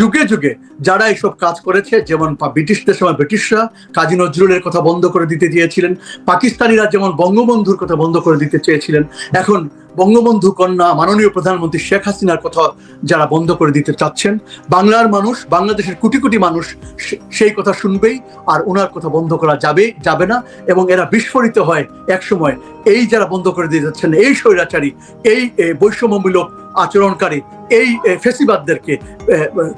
যুগে যুগে যারা এইসব কাজ করেছে, যেমন ব্রিটিশদের সময় ব্রিটিশরা কাজী নজরুলের কথা বন্ধ করে দিতে চেয়েছিলেন, পাকিস্তানিরা যেমন বঙ্গবন্ধুর কথা বন্ধ করে দিতে চেয়েছিলেন, এখন বঙ্গবন্ধু কন্যা মাননীয় প্রধানমন্ত্রী শেখ হাসিনার কথা যারা বন্ধ করে দিতে চাচ্ছেন, বাংলার মানুষ, বাংলাদেশের কোটি কোটি মানুষ সেই কথা শুনবেই আর ওনার কথা বন্ধ করা যাবে যাবে না এবং এরা বিস্ফোরিত হয় একসময়। এই যারা বন্ধ করে দিয়ে যাচ্ছেন এই স্বৈরাচারী, এই বৈষম্যমূলক আচরণকারী, এই ফেসিবাদদেরকে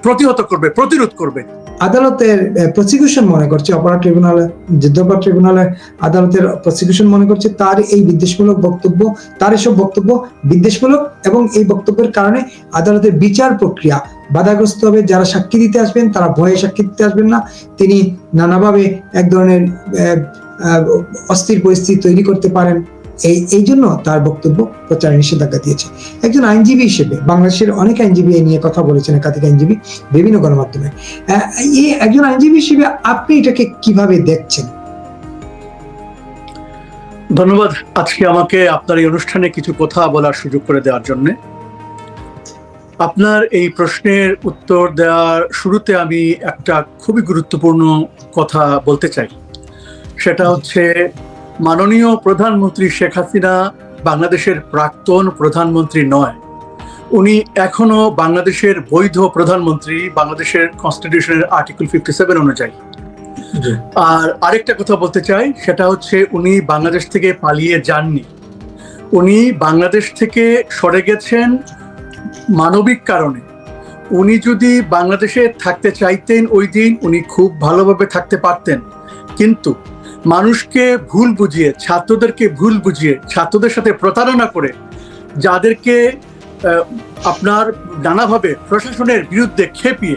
প্রতিহত করবে, প্রতিরোধ করবে আদালতের প্রসিকিউশন মনে করছে, অপরাধ ট্রিব্যুনালে যুদ্ধাপরাধ ট্রিব্যুনালে আদালতের প্রসিকিউশন মনে করছে, তার এই বিদ্বেষমূলক বক্তব্য, তার এসব বক্তব্য বিদ্বেষমূলক এবং এই বক্তব্যের কারণে আদালতের বিচার প্রক্রিয়া বাধাগ্রস্ত হবে। যারা সাক্ষী দিতে আসবেন, তারা ভয়ে সাক্ষী দিতে আসবেন না। তিনি নানাভাবে এক ধরনের অস্থির পরিস্থিতি তৈরি করতে পারেন। এই এই জন্য তার বক্তব্য প্রচারে নিষেধাজ্ঞা দিয়েছে। একজন আইনজীবী হিসেবে, বাংলাদেশের অনেক আইনজীবী এই নিয়ে কথা বলেছেন, একাধিক আইনজীবী বিভিন্ন গণমাধ্যমে। একজন আইনজীবী হিসেবে আপনি এটাকে কীভাবে দেখছেন? ধন্যবাদ আজকে আমাকে আপনার এই অনুষ্ঠানে কিছু কথা বলার সুযোগ করে দেওয়ার জন্য। আপনার এই প্রশ্নের উত্তর দেওয়ার শুরুতে আমি একটা খুবই গুরুত্বপূর্ণ কথা বলতে চাই। সেটা হচ্ছে মাননীয় প্রধানমন্ত্রী শেখ হাসিনা বাংলাদেশের প্রাক্তন প্রধানমন্ত্রী নয়। উনি এখনও বাংলাদেশের বৈধ প্রধানমন্ত্রী বাংলাদেশের কনস্টিটিউশনের আর্টিকেল ফিফটি সেভেন অনুযায়ী আর আরেকটা কথা বলতে চাই সেটা হচ্ছে উনি বাংলাদেশ থেকে পালিয়ে যাননি। উনি বাংলাদেশ থেকে সরে গেছেন মানবিক কারণে। উনি যদি বাংলাদেশে থাকতে চাইতেন ওই দিন উনি খুব ভালোভাবে থাকতে পারতেন। কিন্তু মানুষকে ভুল বুঝিয়ে, ছাত্রদেরকে ভুল বুঝিয়ে, ছাত্রদের সাথে প্রতারণা করে, যাদেরকে আপনার নানাভাবে প্রশাসনের বিরুদ্ধে খেপিয়ে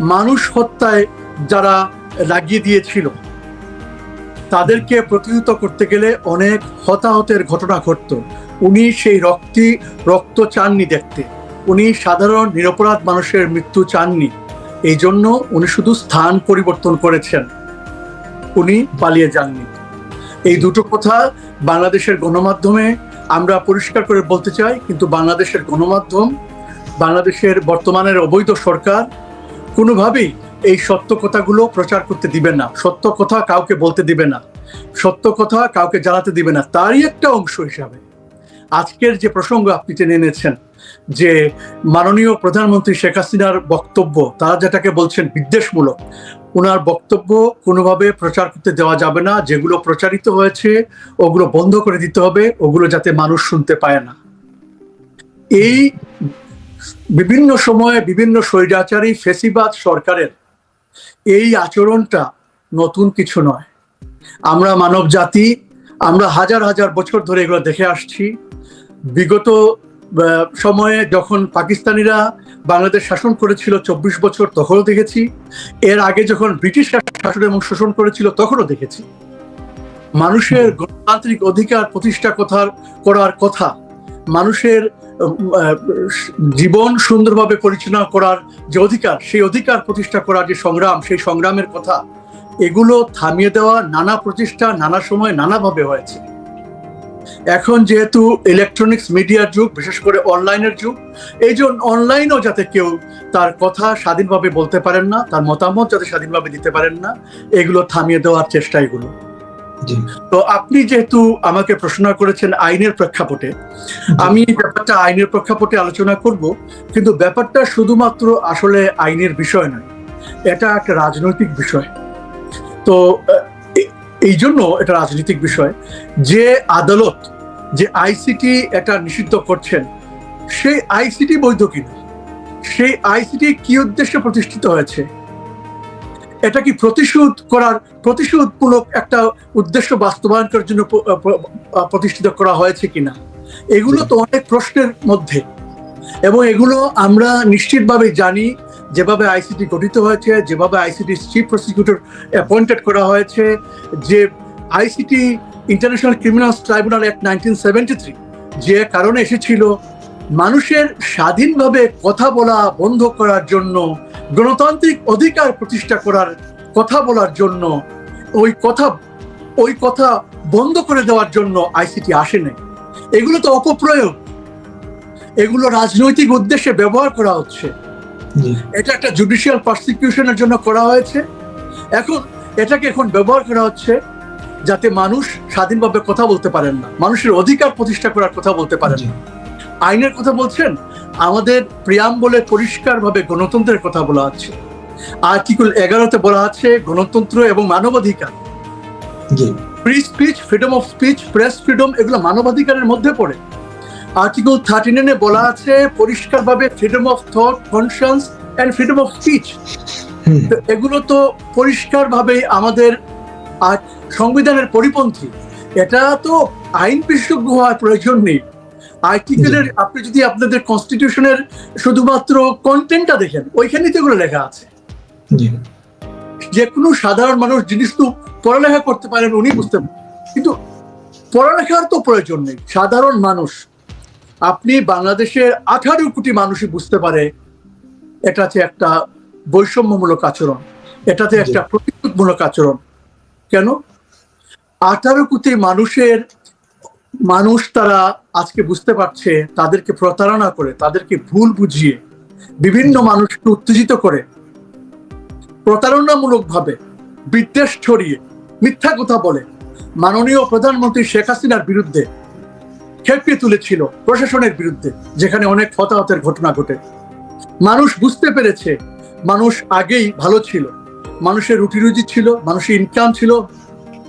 মানুষ হত্যায় যারা লাগিয়ে দিয়েছিল, তাদেরকে প্রতিহত করতে গেলে অনেক হতাহতের ঘটনা ঘটতো। উনি সেই রক্তি, রক্ত চাননি দেখতে। উনি সাধারণ, নিরপরাধ মানুষের মৃত্যু চাননি। এই জন্য উনি শুধু স্থান পরিবর্তন করেছেন। উনি পালিয়ে যাননি। এই দুটো কথা বাংলাদেশের গণমাধ্যমে আমরা পরিষ্কার করে বলতে চাই, কিন্তু বাংলাদেশের গণমাধ্যম, বাংলাদেশের বর্তমানের অবৈধ সরকার কোনোভাবেই এই সত্য কথাগুলো প্রচার করতে দিবে না, সত্য কথা কাউকে বলতে দিবে না, সত্য কথা কাউকে জানাতে দিবে না, তারই একটা অংশ হিসাবে। আজকের যে প্রসঙ্গ আপনি টেনে এনেছেন যে মাননীয় প্রধানমন্ত্রী শেখ হাসিনার বক্তব্য, তারা যেটাকে বলছেন বিদ্বেষমূলক ওনার বক্তব্য কোনোভাবে প্রচার করতে দেওয়া যাবে না। যেগুলো প্রচারিত হয়েছে, ওগুলো বন্ধ করে দিতে হবে, ওগুলো যাতে মানুষ শুনতে পায় না। এই বিভিন্ন সময়ে বিভিন্ন স্বৈরাচারী ফেসিবাদ সরকারের এই আচরণটা নতুন কিছু নয়। আমরা মানব জাতি আমরা হাজার হাজার বছর ধরে এগুলো দেখে আসছি। বিগত সময়ে যখন পাকিস্তানিরা বাংলাদেশ শাসন করেছিল চব্বিশ বছর তখনও দেখেছি। এর আগে যখন ব্রিটিশ শাসন এবং শোষণ করেছিল তখনও দেখেছি। মানুষের গণতান্ত্রিক অধিকার প্রতিষ্ঠা কথার করার কথা মানুষের জীবন সুন্দরভাবে পরিচালনা করার যে অধিকার সেই অধিকার প্রতিষ্ঠা করার যে সংগ্রাম সেই সংগ্রামের কথা এগুলো থামিয়ে দেওয়া নানা প্রচেষ্টা নানা সময় নানাভাবে হয়েছে। এখন যেহেতু ইলেকট্রনিক্স মিডিয়ার যুগ বিশেষ করে অনলাইনের যুগ এই জন্য অনলাইনেও যাতে কেউ তার কথা স্বাধীনভাবে বলতে পারেন না তার মতামত যাতে স্বাধীনভাবে দিতে পারেন না এগুলো থামিয়ে দেওয়ার চেষ্টা এগুলো তো আপনি যেহেতু আমাকে প্রশ্ন করেছেন আইনের প্রেক্ষাপটে আমি ব্যাপারটা আইনের প্রেক্ষাপটে আলোচনা করব কিন্তু ব্যাপারটা শুধুমাত্র আসলে আইনের বিষয় নয় এটা একটা রাজনৈতিক বিষয়। তো এই জন্য এটা রাজনৈতিক বিষয়। যে আদালত, যে আইসিটি এটা নিষিদ্ধ করছেন, সেই আইসিটি বৈধ কিনা? সেই আইসিটি কি উদ্দেশ্যে প্রতিষ্ঠিত হয়েছে? এটা কি প্রতিশোধ করার, প্রতিশোধমূলক একটা উদ্দেশ্য বাস্তবায়ন করার জন্য প্রতিষ্ঠিত করা হয়েছে কিনা? এগুলো তো অনেক প্রশ্নের মধ্যে। এবং এগুলো আমরা নিশ্চিতভাবে জানি যেভাবে আইসিটি গঠিত হয়েছে, যেভাবে আইসিটি চিফ প্রসিকিউটর অ্যাপয়েন্টেড করা হয়েছে, যে ICT international criminal tribunal act nineteen seventy three যে কারণে এসেছিল, মানুষের স্বাধীনভাবে কথা বলা বন্ধ করার জন্য, গণতান্ত্রিক অধিকার প্রতিষ্ঠা করার কথা বলার জন্য, ওই কথা ওই কথা বন্ধ করে দেওয়ার জন্য আইসিটি আসে নাই এগুলো তো অপপ্রয়োগ। এগুলো রাজনৈতিক উদ্দেশ্যে ব্যবহার করা হচ্ছে। এটা একটা জুডিশিয়াল প্রসিকিউশনের জন্য করা হয়েছে। এখন এটাকে এখন ব্যবহার করা হচ্ছে যাতে মানুষ স্বাধীনভাবে কথা বলতে পারেন না। মানুষের অধিকার প্রতিষ্ঠা করার কথা বলতে পারেন না। আইনের কথা বলছেন আমাদের প্রিয়াম বলে পরিষ্কারভাবে গণতন্ত্রের কথা বলা আছে আর্টিকেল এগারোতে বলা আছে গণতন্ত্র এবং মানবাধিকার। Free speech freedom of speech press freedom এগুলো মানবাধিকারের মধ্যে পড়ে। আর্টিকেল থার্টি নাইনে বলা আছে পরিষ্কারভাবে freedom of thought conscience and freedom of speech হুম, এগুলো তো পরিষ্কারভাবে আমাদের সংবিধানের পরিপন্থী। এটা তো আইন বিশেষজ্ঞ হওয়ার প্রয়োজন নেই। আর্টিকেলের আপনি যদি আপনাদের কনস্টিটিউশনের শুধুমাত্র কন্টেন্টটা দেখেন ওইখানেই তো এগুলো লেখা আছে। যে কোনো সাধারণ মানুষ জিনিস তো পড়ালেখা করতে পারেন উনি বুঝতে পারেন কিন্তু পড়ালেখার তো প্রয়োজন নেই। সাধারণ মানুষ আপনি বাংলাদেশের আঠারো কোটি মানুষই বুঝতে পারে এটাতে একটা বৈষম্যমূলক আচরণ এটাতে একটা প্রতিরোধমূলক আচরণ। কেন? আঠারো কোটি মানুষের মানুষ তারা আজকে বুঝতে পারছে তাদেরকে প্রতারণা করে তাদেরকে ভুল বুঝিয়ে বিভিন্ন মানুষকে উত্তেজিত করে প্রতারণামূলক ভাবে বিদ্বেষ ছড়িয়ে মিথ্যা কথা বলে। মাননীয় প্রধানমন্ত্রী শেখ হাসিনার বিরুদ্ধে খেপিয়ে তুলেছিল প্রশাসনের বিরুদ্ধে যেখানে অনেক হতাহতের ঘটনা ঘটে। মানুষ বুঝতে পেরেছে মানুষ আগেই ভালো ছিল। মানুষের রুটি রুজি ছিল মানুষের ইনকাম ছিল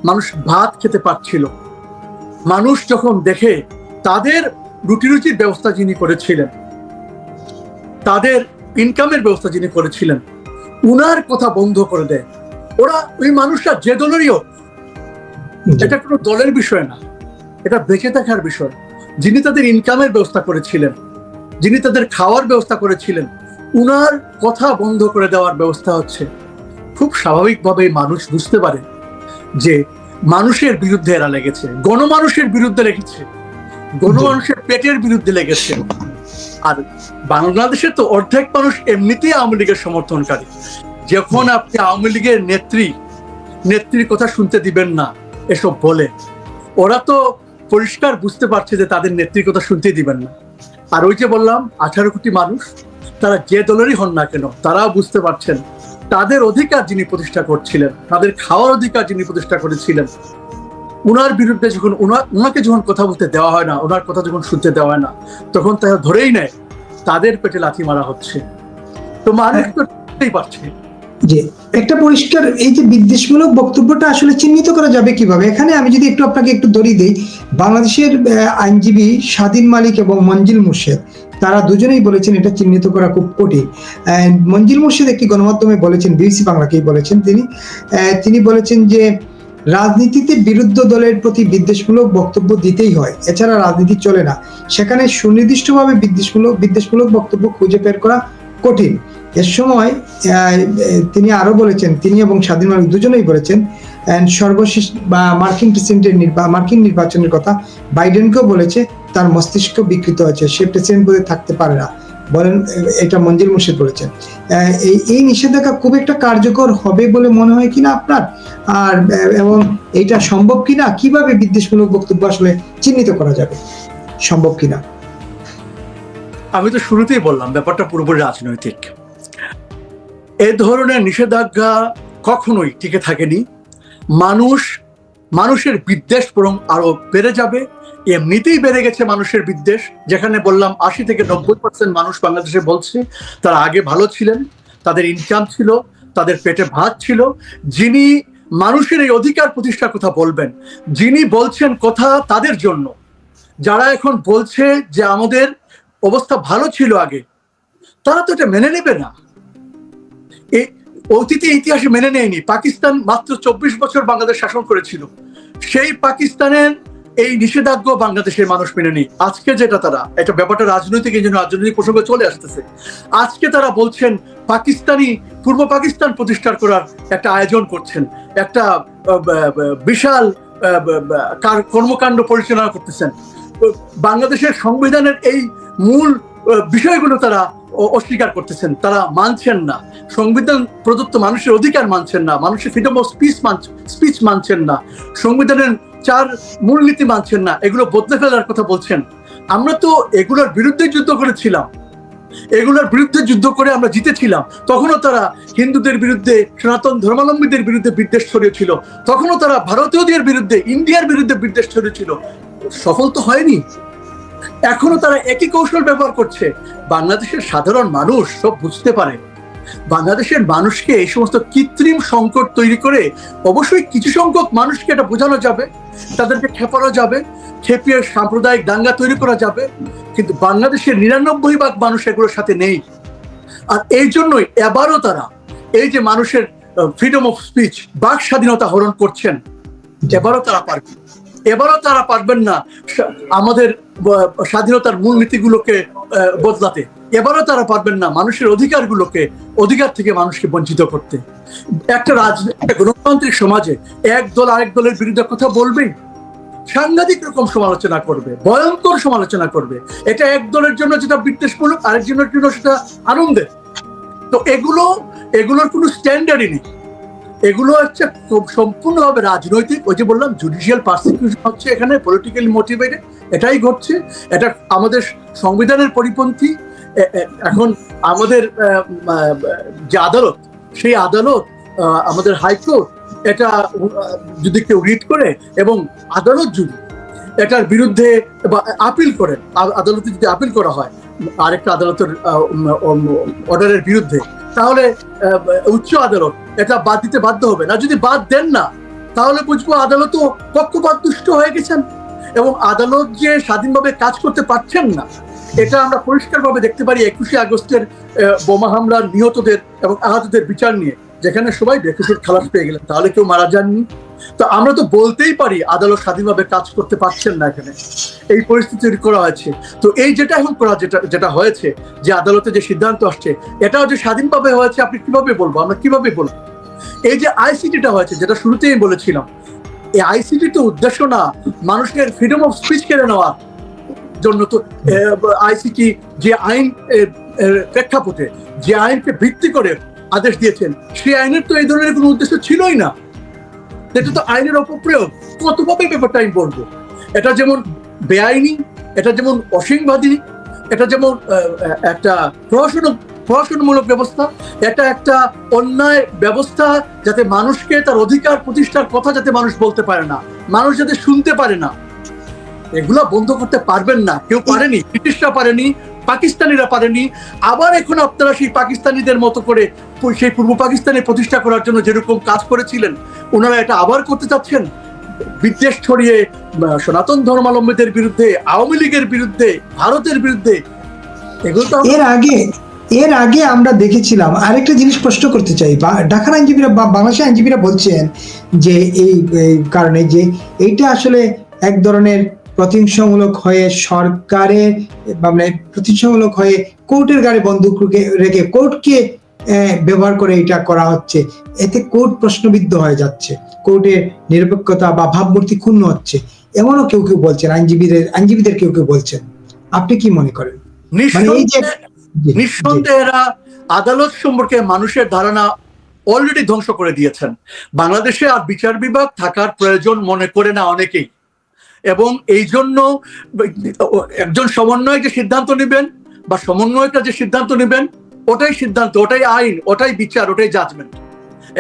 মানুষ ভাত খেতে পারছিল। মানুষ যখন দেখে তাদের রুটি রুজির ব্যবস্থা যিনি করেছিলেন তাদের ইনকামের ব্যবস্থা যিনি করেছিলেন উনার কথা বন্ধ করে দেয়। ওরা ওই মানুষরা যে দলেরই হোক এটা কোনো দলের বিষয় না। এটা বেঁচে থাকার বিষয়। যিনি তাদের ইনকামের ব্যবস্থা করেছিলেন, যিনি তাদের খাওয়ার ব্যবস্থা করেছিলেন, উনার কথা বন্ধ করে দেওয়ার ব্যবস্থা হচ্ছে। খুব স্বাভাবিকভাবে মানুষ বুঝতে পারে যে মানুষের বিরুদ্ধে এরা লেগেছে, গণমানুষের বিরুদ্ধে লেগেছে, গণমানুষের পেটের বিরুদ্ধে লেগেছে। আর বাংলাদেশে তো অর্ধেক মানুষ এমনিতেই আওয়ামী লীগের সমর্থনকারী। যখন আপনি আওয়ামী লীগের নেত্রী, নেত্রীর কথা শুনতে দিবেন না, এসব বলে। ওরা তো পরিষ্কার বুঝতে পারছে যে তাদের নেত্রীর কথা শুনতে দিবেন না। আর ওই যে বললাম, আঠারো কোটি মানুষ, তারা যে দলেরই হন না কেন, তারাও বুঝতে পারছেন, তাদের অধিকার যিনি প্রতিষ্ঠা করছিলেন, তাদের খাওয়ার অধিকার যিনি প্রতিষ্ঠা করেছিলেন, উনার বিরুদ্ধে যখন উনাকে যখন কথা বলতে দেওয়া হয় না ওনার কথা যখন শুনতে দেওয়া হয় না, তখন তারা ধরেই নেয়, তাদের পেটে লাথি মারা হচ্ছে। তো মানুষ তো পারছে। যে একটা পরিষ্কার এই যে বিদ্বেষমূলক বক্তব্যটা আসলে চিহ্নিত করা যাবে কীভাবে? এখানে আমি যদি একটু আপনাকে একটু দড়ি দিই, বাংলাদেশের আইনজীবী স্বাধীন মালিক এবং মঞ্জিল মুর্শেদ, তারা দুজনেই বলেছেন এটা চিহ্নিত করা খুব কঠিন। মঞ্জিল মুর্শেদ একটি গণমাধ্যমে বলেছেন, বিবিসি বাংলাকেই বলেছেন তিনি তিনি বলেছেন যে রাজনীতিতে বিরুদ্ধ দলের প্রতি বিদ্বেষমূলক বক্তব্য দিতেই হয়, এছাড়া রাজনীতি চলে না। সেখানে সুনির্দিষ্টভাবে বিদ্বেষমূলক বিদ্বেষমূলক বক্তব্য খুঁজে বের করা কঠিন। এর সময় তিনি আরও বলেছেন, তিনি এবং স্বাধীন মালিক দুজনেই বলেছেন সর্বশেষ বা মার্কিন প্রেসিডেন্টের নির্বা মার্কিন নির্বাচনের কথা বাইডেনকেও বলেছে, তার মস্তিষ্ক বিকৃত হয়েছে, সে প্রেসিডেন্ট পদে থাকতে পারে না। বলেন, এটা মঞ্জিল মুর্শিদ বলেছেন। এই এই নিষেধাজ্ঞা খুব একটা কার্যকর হবে বলে মনে হয় কিনা আপনার? আর এবং এটা সম্ভব কিনা? কীভাবে বিদ্বেষমূলক বক্তব্য আসলে চিহ্নিত করা যাবে? সম্ভব কিনা? আমি তো শুরুতেই বললাম, ব্যাপারটা পুরোপুরি রাজনৈতিক। এ ধরনের নিষেধাজ্ঞা কখনোই টিকে থাকেনি। মানুষ, মানুষের বিদ্বেষ বরং আরও বেড়ে যাবে। এমনিতেই বেড়ে গেছে মানুষের বিদ্বেষ। যেখানে বললাম আশি থেকে নব্বই পার্সেন্ট মানুষ বাংলাদেশে বলছে, তারা আগে ভালো ছিলেন, তাদের ইনকাম ছিল, তাদের পেটে ভাত ছিল। যিনি মানুষের এই অধিকার প্রতিষ্ঠার কথা বলবেন, যিনি বলছেন কথা তাদের জন্য। যারা এখন বলছে যে আমাদের অবস্থা ভালো ছিল আগে, তারা তো এটা মেনে নেবে না। অতীতে ইতিহাসে মেনে নেয়নি। পাকিস্তান মাত্র চব্বিশ বছর বাংলাদেশ শাসন করেছিল। সেই পাকিস্তানের এই নিষেধাজ্ঞা বাংলাদেশের মানুষ মেনে নেই আজকে যেটা তারা, এটা ব্যাপারটা রাজনৈতিক এই জন্য রাজনৈতিক প্রসঙ্গে চলে আসতেছে। আজকে তারা বলছেন, পাকিস্তানি, পূর্ব পাকিস্তান প্রতিষ্ঠা করার একটা আয়োজন করছেন। একটা বিশাল কর্মকাণ্ড পরিচালনা করতেছেন। বাংলাদেশের সংবিধানের এই মূল বিষয়গুলো তারা অস্বীকার করতেছেন, তারা মানছেন না। সংবিধান প্রদত্ত মানুষের অধিকার মানছেন না, মানুষের ফ্রিডম অফ স্পিচ স্পিচ মানছেন না, সংবিধানের চার মূলনীতি মানছেন না, এগুলো বদলে ফেলার কথা বলছেন। আমরা তো এগুলোর বিরুদ্ধে যুদ্ধ করেছিলাম। এগুলোর বিরুদ্ধে যুদ্ধ করে আমরা জিতেছিলাম। তখনও তারা হিন্দুদের বিরুদ্ধে, সনাতন ধর্মাবলম্বীদের বিরুদ্ধে বিদ্বেষ ছড়িয়েছিল। তখনও তারা ভারতীয়দের বিরুদ্ধে, ইন্ডিয়ার বিরুদ্ধে বিদ্বেষ ছড়িয়েছিল। সফল তো হয়নি। এখনও তারা একই কৌশল ব্যবহার করছে। বাংলাদেশের সাধারণ মানুষ সব বুঝতে পারে। বাংলাদেশের মানুষকে এই সমস্ত কৃত্রিম সংকট তৈরি করে অবশ্যই কিছু সংখ্যক মানুষকে এটা বোঝানো যাবে। তাদেরকে খেপানো যাবে। খেপিয়ে সাম্প্রদায়িক দাঙ্গা তৈরি করা যাবে। কিন্তু বাংলাদেশের নিরানব্বই ভাগ মানুষ এগুলোর সাথে নেই। আর এই জন্যই এবারও তারা এই যে মানুষের ফ্রিডম অফ স্পিচ বাক স্বাধীনতা হরণ করছেন, এবারও তারা পারবেন এবারও তারা পারবেন না আমাদের স্বাধীনতার মূলনীতিগুলোকে বদলাতে। এবারও তারা পারবেন না মানুষের অধিকারগুলোকে, অধিকার থেকে মানুষকে বঞ্চিত করতে। একটা রাজনৈতিক গণতান্ত্রিক সমাজে এক দল আরেক দলের বিরুদ্ধে কথা বলবেই। সাংঘাতিক রকম সমালোচনা করবে, ভয়ঙ্কর সমালোচনা করবে। এটা এক দলের জন্য যেটা বিদ্বেষমূলক আরেকজনের জন্য সেটা আনন্দের। তো এগুলো, এগুলোর কোনো স্ট্যান্ডার্ডই নেই। এগুলো হচ্ছে সম্পূর্ণভাবে রাজনৈতিক, ওই যে বললাম জুডিশিয়াল পারসিকিউশন হচ্ছে এখানে পলিটিক্যালি মোটিভেটেড এটাই ঘটছে। এটা আমাদের সংবিধানের পরিপন্থী এখন আমাদের যে আদালত, সেই আদালত আমাদের হাইকোর্ট, এটা যদি কেউ রিড করে এবং আদালত যদি এটার বিরুদ্ধে বা আপিল করেন আ- আদালতে যদি আপিল করা হয়, আরেকটা আদালতের অর্ডারের বিরুদ্ধে, তাহলে উচ্চ আদালত এটা বাদ দিতে বাধ্য হবে না। যদি বাদ দেন না, তাহলে বুঝব আদালতও পক্ষপাত দুষ্ট হয়ে গেছেন এবং আদালত যে স্বাধীনভাবে কাজ করতে পারছেন না, এটা আমরা পরিষ্কারভাবে দেখতে পারি একুশে আগস্টের বোমা হামলার নিহতদের এবং আহতদের বিচার নিয়ে। যেখানে সবাই বেকুশের খালাস পেয়ে গেলেন, তাহলে কেউ মারা যাননি? তো আমরা তো বলতেই পারি, আদালত স্বাধীনভাবে কাজ করতে পারছেন না এখানে। এই পরিস্থিতি করা হয়েছে। তো এই যেটা এখন করা, যেটা যেটা হয়েছে, যে আদালতে যে সিদ্ধান্ত আসছে, এটাও যে স্বাধীনভাবে হয়েছে, আপনি কীভাবে বলব? আমরা কীভাবে বলব? এই যে আইসিটিটা হয়েছে, যেটা শুরুতেই বলেছিলাম, এই আইসিটি তো উদ্দেশ্য না, মানুষের ফ্রিডম অফ স্পিচ কেড়ে নেওয়ার জন্য তো আইসিটি যে আইন প্রেক্ষাপটে, যে আইনকে ভিত্তি করে আদেশ দিয়েছেন। সেই আইনের তো এই ধরনের কোনো উদ্দেশ্য ছিলই না। এটা তো আইনের অপপ্রয়োগ। কতভাবে ব্যাপারটা আমি বলব? এটা যেমন বেআইনি, এটা যেমন অসীমবাদী, এটা যেমন একটা প্রহসন, প্রহসনমূলক ব্যবস্থা, এটা একটা অন্যায় ব্যবস্থা যাতে মানুষকে তার অধিকার প্রতিষ্ঠার কথা যাতে মানুষ বলতে পারে না, মানুষ যাতে শুনতে পারে না। এগুলা বন্ধ করতে পারবেন না। কেউ পারেনি, ব্রিটিশরা পারেনি, পাকিস্তানিরা পারেনি। আবার এখন আপনারা সেই পাকিস্তানিদের মতো করে সেই পূর্ব পাকিস্তানে প্রতিষ্ঠা করার জন্য যেরকম কাজ করেছিলেন, ওনারা এটা আবার করতে চাচ্ছেন। বিদ্বেষ ছড়িয়ে সনাতন ধর্মাবলম্বীদের বিরুদ্ধে, আওয়ামী লীগের বিরুদ্ধে, ভারতের বিরুদ্ধে এর আগে এর আগে আমরা দেখেছিলাম, আরেকটা জিনিস স্পষ্ট করতে চাই। ঢাকার আইনজীবীরা বা, বাংলাদেশের আইনজীবীরা বলছেন যে এই কারণে যে এইটা আসলে এক ধরনের প্রতিহিংসামূলক হয়ে সরকারের মানে প্রতিহিংসামূলক হয়ে কোর্টের গাড়ি বন্দুক রেখে- কোর্টকে ব্যবহার করে এটা করা হচ্ছে। এতে কোর্ট প্রশ্নবিদ্ধ হয়ে যাচ্ছে। কোর্টের নিরপেক্ষতা বা ভাবমূর্তি ক্ষুণ্ণ হচ্ছে। এমনও কেউ কেউ বলছেন আইনজীবীদের আইনজীবীদের কেউ কেউ বলছেন। আপনি কি মনে করেন? মানে এই যে নিঃসন্দেহে জি, জি। নিঃসন্দেহে এরা আদালত সম্পর্কে মানুষের ধারণা অলরেডি ধ্বংস করে দিয়েছেন। বাংলাদেশে আর বিচার বিভাগ থাকার প্রয়োজন মনে করে না অনেকেই। এবং এই জন্য একজন সমন্বয়ক যে সিদ্ধান্ত নেবেন বা সমন্বয়টা যে সিদ্ধান্ত নেবেন ওটাই সিদ্ধান্ত, ওটাই আইন, ওটাই বিচার, ওটাই জাজমেন্ট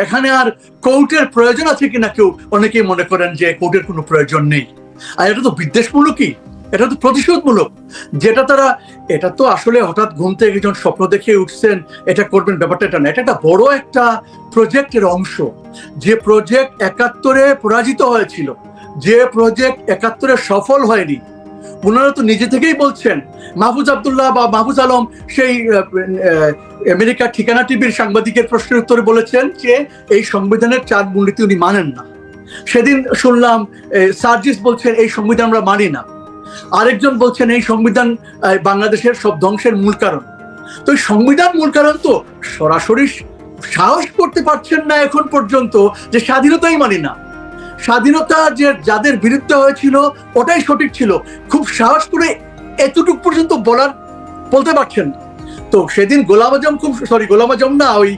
এখানে আর কোর্টের প্রয়োজন আছে কিনা কেউ অনেকেই মনে করেন যে কোর্টের কোনো প্রয়োজন নেই। আর এটা তো বিদ্বেষমূলকই এটা তো প্রতিশোধমূলক। যেটা তারা, এটা তো আসলে হঠাৎ ঘুম থেকে একজন স্বপ্ন দেখে উঠছেন, এটা করবেন ব্যাপারটা এটা না, এটা একটা বড় একটা প্রজেক্টের অংশ। যে প্রজেক্ট একাত্তরে পরাজিত হয়েছিল, যে প্রজেক্ট একাত্তরে সফল হয়নি ওনারা তো নিজে থেকেই বলছেন, মাহফুজ আবদুল্লাহ বা মাহফুজ আলম সেই আমেরিকার ঠিকানা টিভির সাংবাদিকের প্রশ্নের উত্তরে বলেছেন যে এই সংবিধানের চার মূলনীতি উনি মানেন না। সেদিন শুনলাম সার্জিস বলছেন, এই সংবিধান আমরা মানি না। আরেকজন বলছেন, এই সংবিধান বাংলাদেশের সব ধ্বংসের মূল কারণ। তো সংবিধান মূল কারণ তো সরাসরি সাহস করতে পারছেন না এখন পর্যন্ত যে স্বাধীনতাই মানি না। স্বাধীনতা যে যাদের বিরুদ্ধে হয়েছিল ওটাই সঠিক ছিল। খুব সাহস করে এতটুকু পর্যন্ত বলার বলতে পারছেন তো সেদিন গোলাম আজম খুব সরি গোলাম আজম না ওই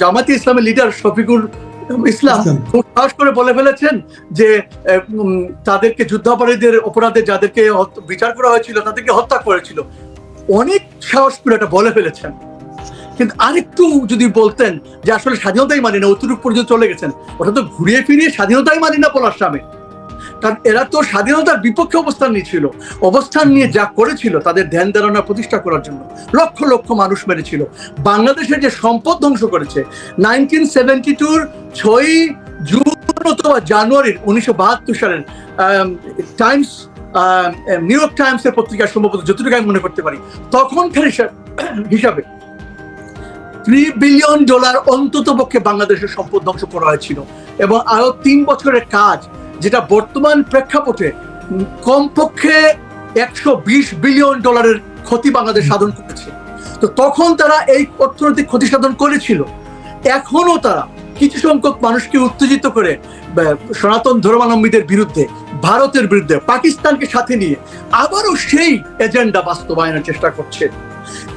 জামাতি ইসলামের লিডার শফিকুল ইসলাম ইসলাম। খুব সাহস করে বলে ফেলেছেন যে তাদেরকে যুদ্ধাপরাধীদের অপরাধে যাদেরকে বিচার করা হয়েছিল তাদেরকে হত্যা করেছিল। অনেক সাহস করে এটা বলে ফেলেছেন। কিন্তু আরেকটু যদি বলতেন যে আসলে স্বাধীনতাই মানি না অতটুকু পর্যন্ত চলে গেছেন। ওটা তো ঘুরিয়ে ফিরিয়ে স্বাধীনতাই মানি না পলাশ সামনে কারণ এরা তো স্বাধীনতার বিপক্ষে অবস্থান নিয়েছিল। অবস্থান নিয়ে যা করেছিল, তাদের ধ্যান ধারণা প্রতিষ্ঠা করার জন্য লক্ষ লক্ষ মানুষ মেরেছিল। বাংলাদেশের যে সম্পদ ধ্বংস করেছে নাইনটিন সেভেন্টি টুর ছয়ই জুন অথবা জানুয়ারির উনিশশো বাহাত্তর সালের টাইমস নিউ ইয়র্ক টাইমসের পত্রিকা সম্ভবত যতটুকু আমি মনে করতে পারি, তখনকার হিসাব- হিসাবে থ্রি বিলিয়ন ডলার অন্তত পক্ষে বাংলাদেশের সম্পদ ধ্বংস করা হয়েছিল। এবং আরও তিন বছরের কাজ, যেটা বর্তমান প্রেক্ষাপটে কমপক্ষে একশো বিশ বিলিয়ন ডলারের ক্ষতি বাংলাদেশ সাধন করেছে। তো তখন তারা এই অর্থনৈতিক ক্ষতি সাধন করেছিল। এখনও তারা কিছু সংখ্যক মানুষকে উত্তেজিত করে সনাতন ধর্মাবলম্বীদের বিরুদ্ধে, ভারতের বিরুদ্ধে, পাকিস্তানকে সাথে নিয়ে আবারও সেই এজেন্ডা বাস্তবায়নের চেষ্টা করছে।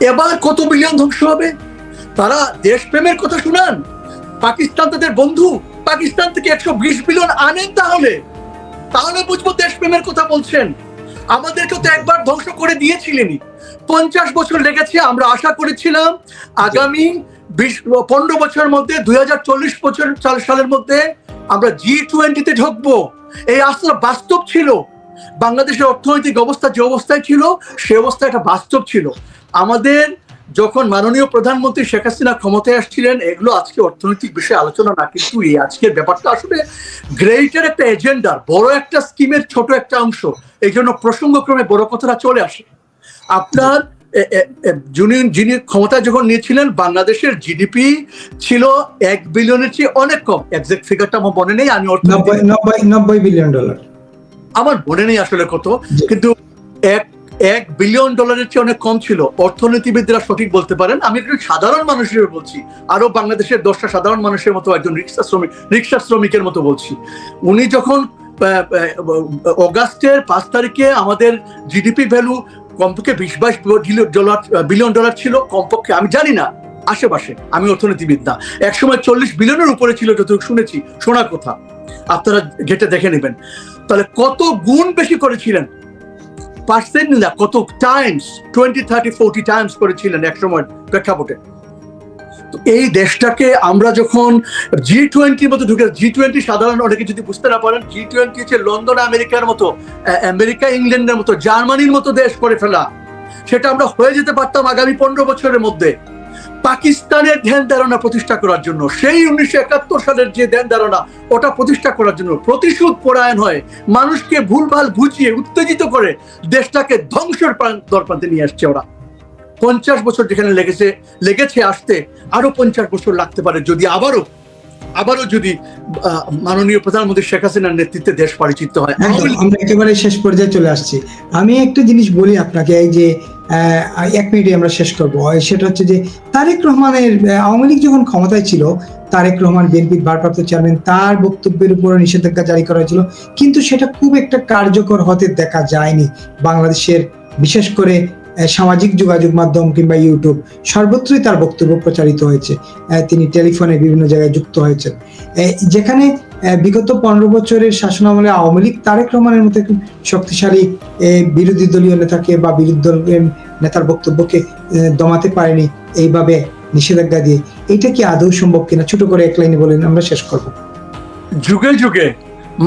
এবার কত বিলিয়ন ধ্বংস হবে? তারা দেশপ্রেমের কথা শুনান। পাকিস্তান তাদের বন্ধু, পাকিস্তান থেকে একশো বিশ বিলিয়ন আনেন তাহলে। তাহলে বুঝব দেশপ্রেমের কথা বলছেন। আমাদেরকে তো একবার ধ্বংস করে দিয়েছিলেনই। পঞ্চাশ বছর লেগেছে, আমরা আশা করেছিলাম আগামী বিশ, পনেরো বছরের মধ্যে, দুই হাজার চল্লিশ বছর সাল- সালের মধ্যে আমরা জি টোয়েন্টিতে ঢুকবো। এই আস্থা বাস্তব ছিল। বাংলাদেশের অর্থনৈতিক অবস্থা যে অবস্থায় ছিল, সে অবস্থা একটা বাস্তব ছিল। আমাদের যখন মাননীয় প্রধানমন্ত্রী শেখ হাসিনা ক্ষমতায় আসছিলেন এগুলো আজকে অর্থনৈতিক বিষয়ে আলোচনা না কিন্তু এই আজকের ব্যাপারটা আসলে গ্রেটার একটা এজেন্ডার বড় একটা স্কিমের ছোট একটা অংশ। এই জন্য প্রসঙ্গক্রমে বড় কথাটা চলে আসে। আপনার যিনি যিনি ক্ষমতা যখন নিয়েছিলেন বাংলাদেশের জিডিপি ছিল এক বিলিয়নের চেয়ে অনেক কম। এক্সাক্ট ফিগারটা আমার মনে নেই আমি নব্বই বিলিয়ন ডলার আমার মনে নেই আসলে কত কিন্তু এক এক বিলিয়ন ডলারের চেয়ে অনেক কম ছিল। অর্থনীতিবিদরা সঠিক বলতে পারেন, আমি একটু সাধারণ মানুষের বলছি। আরও বাংলাদেশের দশটা সাধারণ মানুষের মতো একজন রিক্সা শ্রমিক, রিক্সা শ্রমিকের মতো বলছি। উনি যখন অগাস্টের পাঁচ তারিখে আমাদের জিডিপি ভ্যালু কমপক্ষে বিশ বাইশ ডলার বিলিয়ন ডলার ছিল, কমপক্ষে, আমি জানি না, আশেপাশে, আমি অর্থনীতিবিদ না। একসময় চল্লিশ বিলিয়নের উপরে ছিল, যতটুকু শুনেছি, শোনার কথা। আপনারা ঘেটে দেখে নেবেন। তাহলে কত গুণ বেশি করেছিলেন? পার্সেন্ট না, কত times twenty thirty forty times করেছিলেন এক সময় প্রেক্ষাপটে। এই দেশটাকে আমরা যখন জি টোয়েন্টির মতো ঢুকে জি টোয়েন্টি সাধারণ অনেকে যদি বুঝতে না পারেন জি টোয়েন্টি হচ্ছে লন্ডন, আমেরিকার মতো আমেরিকা, ইংল্যান্ডের মতো, জার্মানির মতো দেশ করে ফেলা। সেটা আমরা হয়ে যেতে পারতাম আগামী পনেরো বছরের মধ্যে। পাকিস্তানের ধ্যান ধারণা প্রতিষ্ঠা করার জন্য, সেই উনিশশো একাত্তর সালের যে ধ্যান ধারণা, ওটা প্রতিষ্ঠা করার জন্য প্রতিশোধ পরায়ণ হয়। মানুষকে ভুলভাল বুঝিয়ে উত্তেজিত করে দেশটাকে ধ্বংসের দরপ্রান্তে নিয়ে আসছে ওরা। পঞ্চাশ বছর যেখানে লেগেছে লেগেছে আসতে আরও পঞ্চাশ বছর লাগতে পারে যদি আবারও আবারও যদি মাননীয় প্রধানমন্ত্রী শেখ হাসিনার নেতৃত্বে দেশ পরিচিত হয় আমরা একেবারে শেষ পর্যায়ে চলে আসছি। আমি একটা জিনিস বলি আপনাকে এই যে এক মিনিটে আমরা শেষ করব। সেটা হচ্ছে যে তারেক রহমানের আওয়ামী লীগ যখন ক্ষমতায় ছিল তারেক রহমান বিএনপির ভারপ্রাপ্ত চেয়ারম্যান তার বক্তব্যের উপর নিষেধাজ্ঞা জারি করা হয়েছিল। কিন্তু সেটা খুব একটা কার্যকর হতে দেখা যায়নি বাংলাদেশের বিশেষ করে সামাজিক যোগাযোগ মাধ্যম কিংবা ইউটিউব সর্বত্রই তার বক্তব্য প্রচারিত হয়েছে। তিনি টেলিফোনে বিভিন্ন জায়গায় যুক্ত হয়েছেন। যেখানে বিগত পনেরো বছরের শাসনামলে আওয়ামী লীগ তারেক রহমানের মতো শক্তিশালী বিরোধী দলীয় নেতাকে বা বিরোধী দলের নেতার বক্তব্যকে দমাতে পারেনি এইভাবে নিষেধাজ্ঞা দিয়ে। এটা কি আদৌ সম্ভব কিনা? ছোট করে এক লাইনে বলেন, আমরা শেষ করব। যুগে যুগে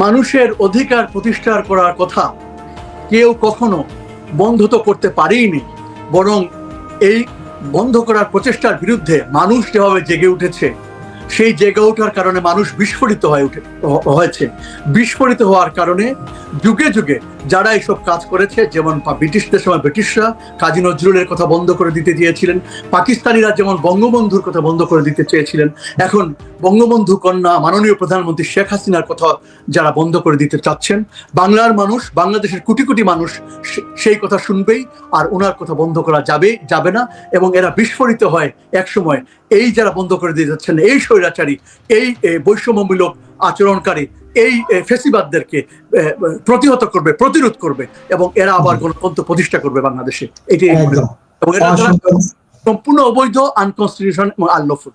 মানুষের অধিকার প্রতিষ্ঠার করার কথা কেউ কখনো বন্ধ তো করতে পারেইনি বরং এই বন্ধ করার প্রচেষ্টার বিরুদ্ধে মানুষ যেভাবে জেগে উঠেছে, সেই জেগে ওঠার কারণে মানুষ বিস্ফোরিত হয়ে উঠে হয়েছে। বিস্ফোরিত হওয়ার কারণে যুগে যুগে যারা এইসব কাজ করেছে, যেমন ব্রিটিশদের সময় ব্রিটিশরা কাজী নজরুলের কথা বন্ধ করে দিতে চেয়েছিলেন, পাকিস্তানিরা যেমন বঙ্গবন্ধুর কথা বন্ধ করে দিতে চেয়েছিলেন, এখন বঙ্গবন্ধু কন্যা মাননীয় প্রধানমন্ত্রী শেখ হাসিনার কথা যারা বন্ধ করে দিতে চাচ্ছেন, বাংলার মানুষ, বাংলাদেশের কোটি কোটি মানুষ সেই কথা শুনবেই, আর ওনার কথা বন্ধ করা যাবে যাবে না, এবং এরা বিস্ফোরিত হয় একসময়। এই যারা বন্ধ করে দিয়ে যাচ্ছেন এই স্বৈরাচারী, এই বৈষম্যমূলক আচরণকারী এই ফেসিবাদদেরকে প্রতিহত করবে প্রতিরোধ করবে এবং এরা আবার গণতন্ত্র প্রতিষ্ঠা করবে বাংলাদেশে। হয়। এবং সম্পূর্ণ অবৈধ আনকনস্টিটিউশন এবং আনলফুল